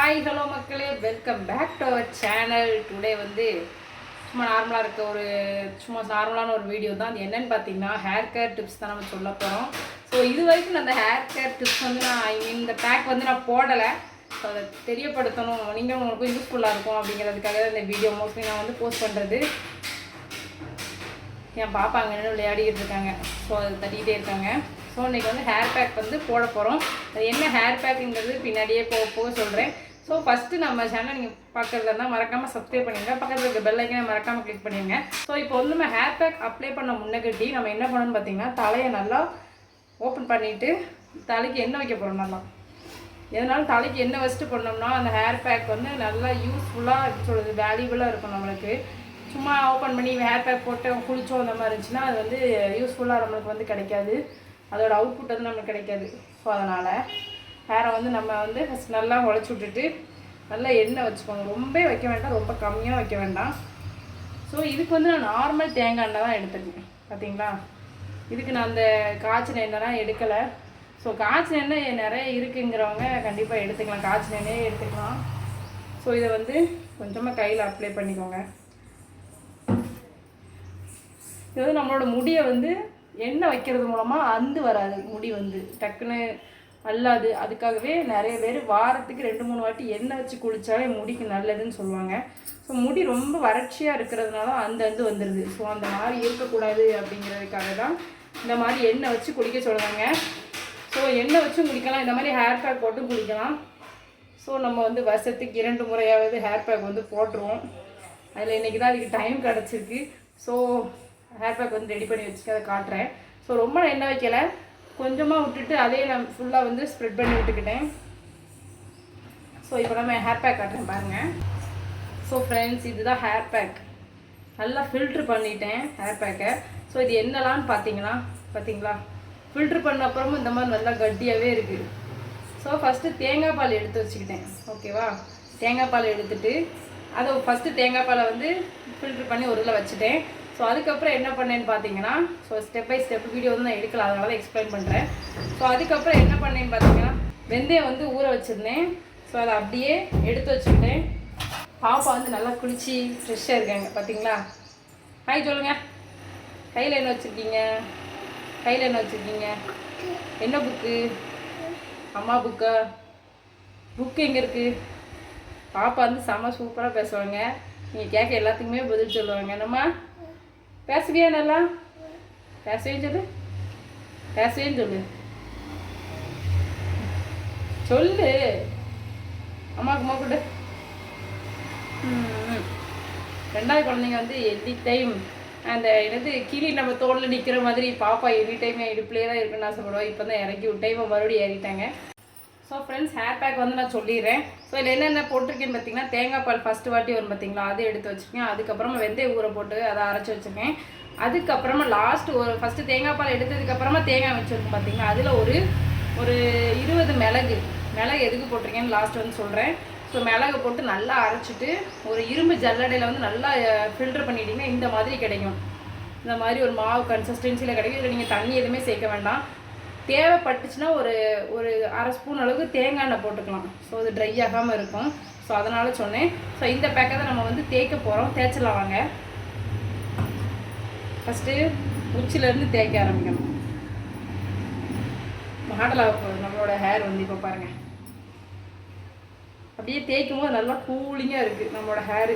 Hi hello மக்களே. Welcome back to our channel today வந்து சும்மா நார்மலாக இருக்க ஒரு சும்மா நார்மலான ஒரு வீடியோ தான். அது என்னென்னு பார்த்தீங்கன்னா ஹேர் கேர் டிப்ஸ் தான் நம்ம சொல்ல போகிறோம் ஸோ இது வரைக்கும் நான் அந்த ஹேர் கேர் டிப்ஸ் வந்து நான் ஐ மீன் இந்த பேக் வந்து நான் போடலை. ஸோ அதை தெரியப்படுத்தணும். நீங்களும் உங்களுக்கும் யூஸ்ஃபுல்லாக இருக்கும் அப்படிங்கிறதுக்காக தான் இந்த வீடியோ மோஸ்ட்லி நான் வந்து போஸ்ட் பண்ணுறது என் பாப்பா அங்கே விளையாடிக்கிட்டு இருக்காங்க. ஸோ அது தட்டிக்கிட்டே இருக்காங்க. ஸோ இன்றைக்கி வந்து ஹேர் பேக் வந்து போட போகிறோம் அது என்ன ஹேர் பேக்குங்கிறது பின்னாடியே போக போக சொல்கிறேன் ஸோ ஃபஸ்ட்டு நம்ம சேனல் நீங்கள் பார்க்குறதா இருந்தால் மறக்காமல் சப்ஸ்கிரைப் பண்ணிடுங்க பக்கத்தில் இருக்க பெல் ஐக்கனை மறக்காமல் கிளிக் பண்ணிடுங்க ஸோ இப்போ வந்து நம்ம ஹேர் பேக் அப்ளை பண்ண முன்னகட்டி நம்ம என்ன பண்ணணும்னு பார்த்தீங்கன்னா தலையை நல்லா ஓப்பன் பண்ணிவிட்டு தலைக்கு எண்ணெய் வைக்க போகிறோம் நல்லா. எதனாலும் தலைக்கு எண்ணெய் வச்சுட்டு பண்ணோம்னா அந்த ஹேர் பேக் வந்து நல்லா யூஸ்ஃபுல்லாக எப்படி சொல்கிறது வேல்யூபுளாக இருக்கும் நம்மளுக்கு. சும்மா ஓப்பன் பண்ணி ஹேர் பேக் போட்டு குளிச்சோம் அந்த மாதிரி இருந்துச்சுன்னா அது வந்து யூஸ்ஃபுல்லாக நம்மளுக்கு வந்து கிடைக்காது. அதோட அவுட்புட் வந்து நம்மளுக்கு கிடைக்காது. ஸோ அதனால் ஹேரை வந்து நம்ம வந்து ஃபஸ்ட் நல்லா உழைச்சி விட்டுட்டு நல்லா எண்ணெய் வச்சுக்கோங்க. ரொம்ப வைக்க வேண்டாம். ரொம்ப கம்மியாக வைக்க வேண்டாம். ஸோ இதுக்கு வந்து நான் நார்மல் தேங்காய் எண்ணெய் தான் எடுத்துருக்கேன் பார்த்தீங்களா இதுக்கு நான் அந்த காய்ச்சின எண்ணெய்லாம் எடுக்கலை. ஸோ காய்ச்சின எண்ணெய் நிறைய இருக்குங்கிறவங்க கண்டிப்பாக எடுத்துக்கலாம். காய்ச்சின எண்ணெயே எடுத்துக்கலாம். ஸோ இதை வந்து கொஞ்சமாக கையில் அப்ளை பண்ணிக்கோங்க. இது வந்து நம்மளோட முடியை வந்து எண்ணெய் வைக்கிறது மூலமாக அந்து வராது. முடி வந்து டக்குன்னு அல்லாது அதுக்காகவே நிறைய பேர் வாரத்துக்கு ரெண்டு மூணு வாட்டி எண்ணெய் வச்சு குளித்தாலே முடிக்கு நல்லதுன்னு சொல்லுவாங்க. ஸோ முடி ரொம்ப வறட்சியாக இருக்கிறதுனால அந்த அந்து வந்துடுது ஸோ அந்த மாதிரி இருக்கக்கூடாது அப்படிங்கிறதுக்காக தான் இந்த மாதிரி எண்ணெய் வச்சு குளிக்க சொல்லுவாங்க ஸோ எண்ணெய் வச்சும் குளிக்கலாம். இந்த மாதிரி ஹேர் பேக் போட்டும் குளிக்கலாம். ஸோ நம்ம வந்து வருஷத்துக்கு இரண்டு முறையாவது ஹேர் பேக் வந்து போட்டுருவோம். அதில் இன்றைக்கி தான் அதுக்கு டைம் கிடச்சிருக்கு. ஸோ ஹேர் பேக் வந்து ரெடி பண்ணி வச்சுக்க அதை காட்டுறேன். ஸோ ரொம்ப நான் எண்ணெய் வைக்கலை. கொஞ்சமாக விட்டுட்டு அதே நான் ஃபுல்லாக வந்து ஸ்ப்ரெட் பண்ணி விட்டுக்கிட்டேன். ஸோ இப்போ நம்ம ஹேர் பேக் காட்டுறேன் பாருங்கள் ஸோ ஃப்ரெண்ட்ஸ் இதுதான் ஹேர் பேக் நல்லா ஃபில்ட்ரு பண்ணிட்டேன் ஹேர் பேக்கை ஸோ இது என்னலான்னு பார்த்தீங்களா பார்த்தீங்களா ஃபில்ட்ரு பண்ண அப்புறமும் இந்த மாதிரி நல்லா கட்டியாகவே இருக்குது ஸோ ஃபஸ்ட்டு தேங்காய் பால் எடுத்து வச்சுக்கிட்டேன். ஓகேவா தேங்காய் பால் எடுத்துட்டு அதை ஃபஸ்ட்டு தேங்காய் பாலை வந்து ஃபில்ட்ரு பண்ணி ஒரு இதில் வச்சுட்டேன். ஸோ அதுக்கப்புறம் என்ன பண்ணேன்னு பார்த்தீங்கன்னா so step by step video வந்து நான் எடுக்கல அதனால தான் எக்ஸ்பிளைன் பண்ணுறேன் ஸோ அதுக்கப்புறம் என்ன பண்ணேன்னு பார்த்தீங்கன்னா வெந்தயம் வந்து ஊற வச்சுருந்தேன். ஸோ அதை அப்படியே எடுத்து வச்சுக்கிட்டேன். பாப்பா வந்து நல்லா குளிச்சு ஃப்ரெஷ்ஷாக இருக்காங்க பார்த்தீங்களா? ஹாய் சொல்லுங்கள் கையில் என்ன வச்சுருக்கீங்க? கையில் என்ன வச்சுருக்கீங்க? என்ன புக்கு அம்மா புக்கா புக்கு எங்கே இருக்குது பாப்பா வந்து செம்ம சூப்பராக பேசுவாங்க. நீங்கள் கேட்க எல்லாத்துக்குமே பதில் சொல்லுவாங்க. என்னம்மா? பேசுவியா நல்லா? பேசுவேன்னு சொல்லு பேசுவேன்னு சொல்லு சொல்லு. அம்மாவுக்கு அம்மா கூட. ரெண்டாவது குழந்தைங்க வந்து எனி டைம் அந்த என்னது கிளி நம்ம தோளில் நிற்கிற மாதிரி பாப்பா எனி டைம் இடுப்புலேயே தான் இருக்குன்னு ஆசைப்படுவா. இப்போ தான் இறக்கி விட்டேன் இப்போ மறுபடியும் ஏறிட்டாங்க. ஸோ ஃப்ரெண்ட்ஸ் ஹேர் பேக் வந்து நான் சொல்லிடுறேன். ஸோ இதில் என்னென்ன போட்டிருக்கேன்னு பார்த்தீங்கன்னா தேங்காய் பால் ஃபஸ்ட்டு வாட்டி வரும் பார்த்தீங்களா? அதை எடுத்து வச்சுருக்கேன் அதுக்கப்புறமா வெந்தய ஊற போட்டு அதை அரைச்சி வச்சுருக்கேன் அதுக்கப்புறமா லாஸ்ட் ஒரு ஃபஸ்ட்டு தேங்காய் பால் எடுத்ததுக்கப்புறமா தேங்காய் வச்சுருக்கேன் பார்த்தீங்களா? அதில் ஒரு ஒரு இருபது மிளகு. மிளகு எதுக்கு போட்டிருக்கேன்னு லாஸ்ட் வந்து சொல்கிறேன் ஸோ மிளகு போட்டு நல்லா அரைச்சிட்டு ஒரு இரும்பு ஜல்லடையில் வந்து நல்லா ஃபில்டர் பண்ணிட்டீங்கன்னா இந்த மாதிரி கிடைக்கும். இந்த மாதிரி ஒரு மாவு கன்சிஸ்டன்சியில் கிடைக்கும். இதில் நீங்கள் தண்ணி எதுவுமே சேர்க்க வேண்டாம். தேவைப்பட்டுச்சுன்னா ஒரு ஒரு அரை ஸ்பூன் அளவுக்கு தேங்காய் எண்ணெய் போட்டுக்கலாம். ஸோ அது ட்ரை ஆகாமல் இருக்கும். ஸோ அதனால் சொன்னேன். ஸோ இந்த பேக்கை தான் நம்ம வந்து தேய்க்க போகிறோம் தேய்ச்சலாம் வாங்க. ஃபஸ்ட்டு உச்சிலேருந்து தேய்க்க ஆரம்பிக்கணும். மாடலாக போகுது. நம்மளோட ஹேர் வந்து இப்போ பாருங்கள் அப்படியே தேய்க்கும் போது நல்லா கூலிங்காக இருக்குது நம்மளோட ஹேரு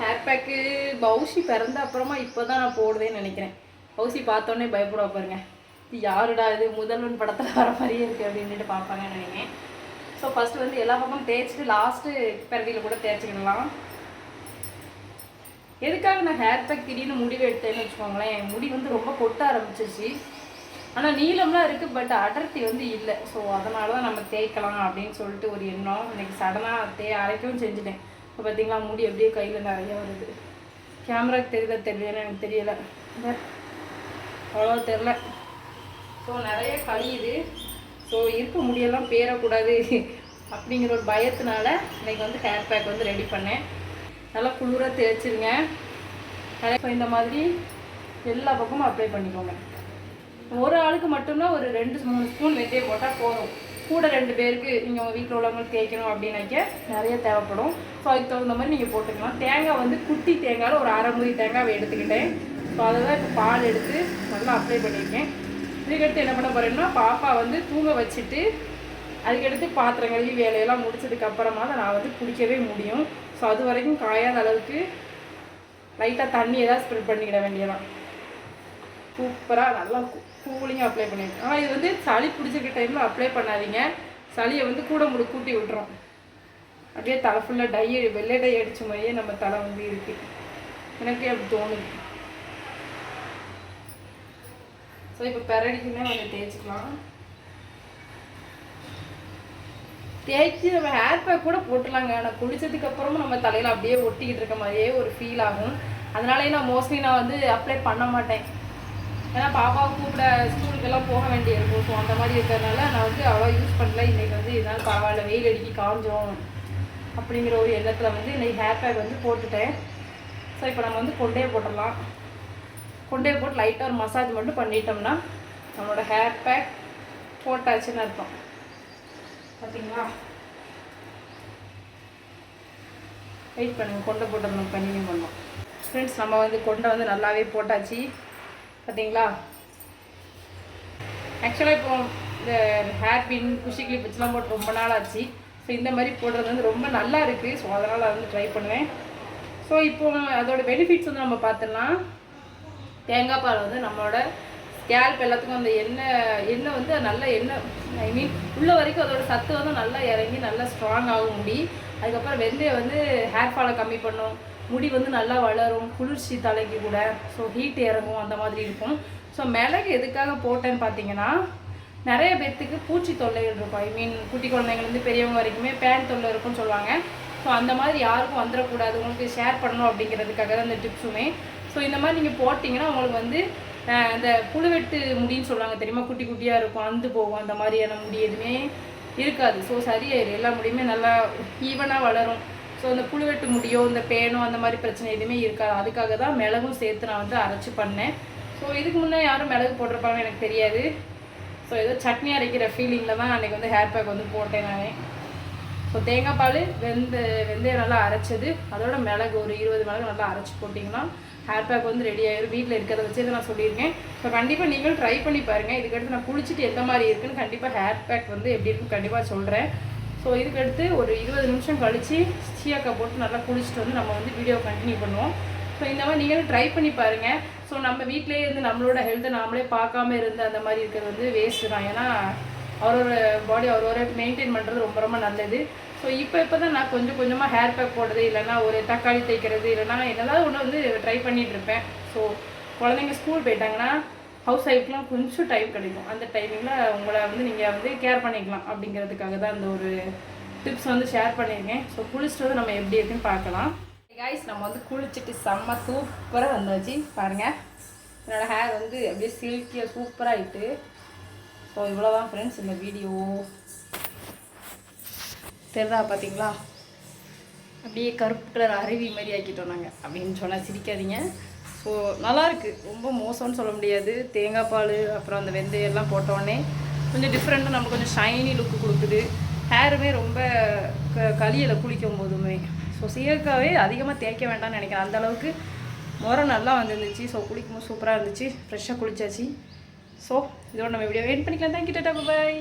ஹேர் பேக்கு பவுசி பிறந்த அப்புறமா இப்போ தான் நான் போடுவேன்னு நினைக்கிறேன். பவுசி பார்த்தோன்னே பயப்படுவா பாருங்க. இது யாருடா இது? முதல்வன் படத்தில் வர மாதிரியே இருக்குது அப்படின்ட்டு பார்ப்பாங்கன்னு நினைக்கிறேன். ஸோ ஃபஸ்ட்டு வந்து எல்லா பக்கமும் தேய்ச்சிட்டு லாஸ்ட்டு பிறவியில் கூட தேய்ச்சிக்கிடலாம். எதுக்காக நான் ஹேர் பேக் திடீர்னு முடிவு எடுத்தேன்னு வச்சுக்கோங்களேன். என் முடி வந்து ரொம்ப கொட்ட ஆரம்பிச்சிச்சு ஆனால் நீளம்லாம் இருக்குது பட் அடர்த்தி வந்து இல்லை. ஸோ அதனால தான் நம்ம தேய்க்கலாம் அப்படின்னு சொல்லிட்டு ஒரு எண்ணம். இன்னைக்கு சடனாக தே அரைக்கவும் செஞ்சுட்டேன். இப்போ பார்த்தீங்களா முடி அப்படியே கையில் நிறைய வருது. கேமராக்கு தெரியல தெரியலன்னு எனக்கு தெரியலை. அவ்வளோ தெரில ஸோ நிறைய கழியுது. ஸோ இருக்க முடியெல்லாம் பேரக்கூடாது அப்படிங்கிற ஒரு பயத்தினால இன்றைக்கி வந்து ஹேர் பேக் வந்து ரெடி பண்ணேன். நல்லா குளிராக தேய்ச்சிருங்க. இப்போ இந்த மாதிரி எல்லா பக்கமும் அப்ளை பண்ணிக்கோங்க. ஒரு ஆளுக்கு மட்டும்னா ஒரு ரெண்டு மூணு ஸ்பூன் வெந்தயம் போட்டால் போதும். கூட ரெண்டு பேருக்கு நீங்கள் உங்கள் வீட்டில் உள்ளவங்களுக்கு தேய்க்கணும் அப்படின்னாக்க நிறைய தேவைப்படும். ஸோ அதுக்கு தகுந்த மாதிரி நீங்கள் போட்டுக்கலாம். தேங்காய் வந்து குட்டி தேங்காயில் ஒரு அரை முறி தேங்காவை எடுத்துக்கிட்டேன். ஸோ அதை தான் இப்போ பால் எடுத்து நல்லா அப்ளை பண்ணியிருக்கேன். இதுக்கடுத்து என்ன பண்ண போகிறேன்னா பாப்பா வந்து தூங்க வச்சுட்டு அதுக்கடுத்து பாத்திரம் கழுவி வேலையெல்லாம் முடிச்சதுக்கு அப்புறமா தான் நான் வந்து குடிக்கவே முடியும். ஸோ அது வரைக்கும் காயாத அளவுக்கு லைட்டாக தண்ணி ஏதாவது ஸ்ப்ரெட் பண்ணிக்கிட வேண்டியதான் சூப்பராக நல்லா கூலிங்காக அப்ளை பண்ணியிருக்கேன் ஆனால் இது வந்து சளி பிடிச்சிருக்க டைமில் அப்ளை பண்ணாதீங்க. சளியை வந்து கூட முடி கூட்டி விட்டுரும். அப்படியே தலை ஃபுல்லாக டை வெள்ளை டை அடித்த மாதிரியே நம்ம தலை வந்து இருக்கு. எனக்கு அப்படி தோணுது. ஸோ இப்போ பெரடிக்குமே கொஞ்சம் தேய்ச்சிக்கலாம். தேய்ச்சி நம்ம ஹேர் பேக் கூட போட்டுலாங்க ஆனால் குளித்ததுக்கு அப்புறமும் நம்ம தலையில் அப்படியே ஒட்டிக்கிட்டு இருக்க மாதிரியே ஒரு ஃபீல் ஆகும். அதனாலே நான் மோஸ்ட்லி நான் வந்து அப்ளை பண்ண மாட்டேன். ஏன்னா பாப்பாவை கூப்பிட ஸ்கூலுக்கெல்லாம் போக வேண்டிய இருக்கும். ஸோ அந்த மாதிரி இருக்கிறதுனால நான் வந்து அவ்வளோ யூஸ் பண்ணல. இன்றைக்கி வந்து இதனால் பரவாயில்ல வெயில் அடிக்கி காஞ்சோம் அப்படிங்கிற ஒரு எண்ணத்தில் வந்து இன்றைக்கி ஹேர் பேக் வந்து போட்டுட்டேன். ஸோ இப்போ நம்ம வந்து கொண்டே போட்டுடலாம். கொண்டே போட்டு லைட்டாக ஒரு மசாஜ் மட்டும் பண்ணிட்டோம்னா நம்மளோட ஹேர் பேக் போட்டாச்சுன்னு அர்த்தம். பார்த்தீங்களா வெயிட் பண்ணுங்கள் கொண்டை போட்டு நம்ம கண்டினியூ பண்ணோம் ஃப்ரெண்ட்ஸ் நம்ம வந்து கொண்டை வந்து நல்லாவே போட்டாச்சு. பார்த்தீங்களா ஆக்சுவலாக இப்போ இந்த ஹேர் பின் குஷி கிளிப் வச்சுலாம் போட்டு ரொம்ப நாள் ஆச்சு. ஸோ இந்த மாதிரி போடுறது வந்து ரொம்ப நல்லா இருக்குது ஸோ அதனால் வந்து ட்ரை பண்ணுவேன். ஸோ இப்போ அதோட பெனிஃபிட்ஸ் வந்து நம்ம பார்த்துடலாம் தேங்காய் பால் வந்து நம்மளோட ஸ்கேல்ப் எல்லாத்துக்கும் அந்த எண்ணெய் எண்ணெய் வந்து நல்ல எண்ணெய் ஐ மீன் உள்ள வரைக்கும் அதோட சத்து வந்து நல்லா இறங்கி நல்லா ஸ்ட்ராங் ஆகும் முடி. அதுக்கப்புறம் வெந்தயம் வந்து ஹேர் ஃபாலை கம்மி பண்ணும். முடி வந்து நல்லா வளரும் குளிர்ச்சி தலைக்கு கூட. ஸோ ஹீட் இறங்கும் அந்த மாதிரி இருக்கும். ஸோ மிளகு எதுக்காக போட்டேன்னு பார்த்தீங்கன்னா நிறைய பேர்த்துக்கு பூச்சி தொல்லைகள் இருக்கும். ஐ மீன் குட்டி குழந்தைங்கலேருந்து பெரியவங்க வரைக்குமே பேன் தொல்லை இருக்கும்னு சொல்லுவாங்க. ஸோ அந்த மாதிரி யாருக்கும் வந்துடக்கூடாது. உங்களுக்கு ஷேர் பண்ணணும் அப்படிங்கிறதுக்காக தான் இந்த டிப்ஸுமே ஸோ இந்த மாதிரி நீங்கள் போட்டிங்கன்னா உங்களுக்கு வந்து இந்த புழுவெட்டு முடின்னு சொல்லுவாங்க தெரியுமா? குட்டி குட்டியாக இருக்கும் அந்து போகும். அந்த மாதிரியான முடி எதுவுமே இருக்காது. ஸோ சரியாயிடும் எல்லா முடியுமே நல்லா ஈவனாக வளரும். ஸோ இந்த புழுவெட்டு முடியோ இந்த பேனோ அந்த மாதிரி பிரச்சனை எதுவுமே இருக்காது. அதுக்காக தான் மிளகும் சேர்த்து நான் வந்து அரைச்சி பண்ணேன். ஸோ இதுக்கு முன்னே யாரும் மிளகு போட்டிருப்பாங்கன்னு எனக்கு தெரியாது. ஸோ ஏதோ சட்னி அரைக்கிற ஃபீலிங்கில் தான் அன்றைக்கி வந்து ஹேர் பேக் வந்து போட்டேன் நான். ஸோ தேங்காய் பால் வெந்த வெந்தயம் நல்லா அரைச்சது. அதோட மிளகு ஒரு இருபது மிளகு நல்லா அரைச்சி போட்டிங்கன்னா ஹேர் பேக் வந்து ரெடி ஆயிடும் வீட்டில் இருக்கிறத வச்சு இதை நான் சொல்லியிருக்கேன். ஸோ கண்டிப்பாக நீங்களும் ட்ரை பண்ணி பாருங்கள் இதுக்கடுத்து நான் குளிச்சுட்டு எந்த மாதிரி இருக்குன்னு கண்டிப்பாக ஹேர் பேக் வந்து எப்படி இருக்குன்னு கண்டிப்பாக சொல்கிறேன் ஸோ இதுக்கடுத்து ஒரு இருபது நிமிஷம் கழித்து சீயாக்கா போட்டு நல்லா குளிச்சுட்டு வந்து நம்ம வந்து வீடியோ கண்டினியூ பண்ணுவோம். ஸோ இந்த மாதிரி நீங்களும் ட்ரை பண்ணி பாருங்கள் ஸோ நம்ம வீட்டிலேயே இருந்து நம்மளோட ஹெல்த்தை நாமளே பார்க்காம இருந்து அந்த மாதிரி இருக்கிறது வந்து வேஸ்ட்டு தான். ஏன்னா அவரோட பாடி அவரோட மெயின்டைன் பண்ணுறது ரொம்ப ரொம்ப நல்லது. ஸோ இப்போ இப்போ தான் நான் கொஞ்சம் கொஞ்சமாக ஹேர் பேக் போடுறது இல்லைன்னா ஒரு தக்காளி தைக்கிறது இல்லைனா என்னதாவது ஒன்று வந்து ட்ரை பண்ணிகிட்ருப்பேன் ஸோ குழந்தைங்க ஸ்கூல் போயிட்டாங்கன்னா ஹவுஸ் ஒய்ஃப்லாம் கொஞ்சம் டைம் கிடைக்கும். அந்த டைமிங்கில் உங்களை வந்து நீங்கள் வந்து கேர் பண்ணிக்கலாம் அப்படிங்கிறதுக்காக தான் அந்த ஒரு டிப்ஸ் வந்து ஷேர் பண்ணியிருக்கேன். ஸோ குளிச்சுட்டு வந்து நம்ம எப்படி இருக்குன்னு பார்க்கலாம். கைஸ் நம்ம வந்து குளிச்சுட்டு செம்ம சூப்பராக வந்தாச்சு. பாருங்கள் என்னோடய ஹேர் வந்து அப்படியே சில்கியாக சூப்பராகிட்டு ஸோ இவ்வளோதான் ஃப்ரெண்ட்ஸ் இந்த வீடியோ தெரிதா பார்த்தீங்களா அப்படியே கருப்பு கலர் அருவி மாதிரி ஆக்கிட்டோம் நாங்கள் அப்படின்னு சொன்னால் சிரிக்காதீங்க. ஸோ நல்லாயிருக்கு ரொம்ப மோசம்னு சொல்ல முடியாது. தேங்காய் பால் அப்புறம் அந்த வெந்தயம் எல்லாம் போட்டோடனே கொஞ்சம் டிஃப்ரெண்ட்டாக நம்மளுக்கு கொஞ்சம் ஷைனி லுக்கு கொடுக்குது. ஹேருமே ரொம்ப க களியில் குளிக்கும் போதுமே. ஸோ சீயக்காவே அதிகமாக தேய்க்க வேண்டாம்னு நினைக்கிறேன். அந்த அளவுக்கு முறை நல்லா வந்துருந்துச்சு. ஸோ குளிக்கும்போது சூப்பராக இருந்துச்சு. ஃப்ரெஷ்ஷாக குளிச்சாச்சு. ஸோ இதோட நம்ம வீடியோ வெயிட் பண்ணிக்கலாம். தேங்க்யூ டாட்டா பாய்